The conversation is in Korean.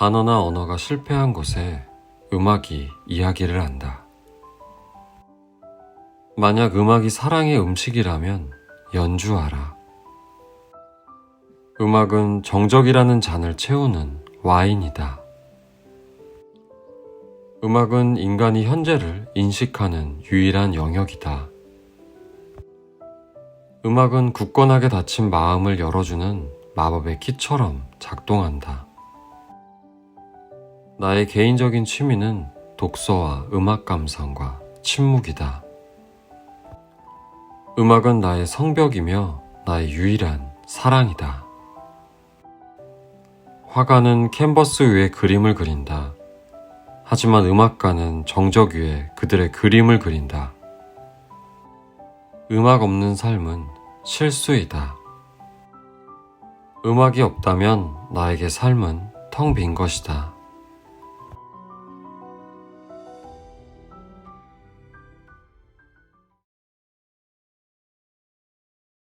단어나 언어가 실패한 곳에 음악이 이야기를 한다. 만약 음악이 사랑의 음식이라면 연주하라. 음악은 정적이라는 잔을 채우는 와인이다. 음악은 인간이 현재를 인식하는 유일한 영역이다. 음악은 굳건하게 닫힌 마음을 열어주는 마법의 키처럼 작동한다. 나의 개인적인 취미는 독서와 음악 감상과 침묵이다. 음악은 나의 성벽이며 나의 유일한 사랑이다. 화가는 캔버스 위에 그림을 그린다. 하지만 음악가는 정적 위에 그들의 그림을 그린다. 음악 없는 삶은 실수이다. 음악이 없다면 나에게 삶은 텅 빈 것이다.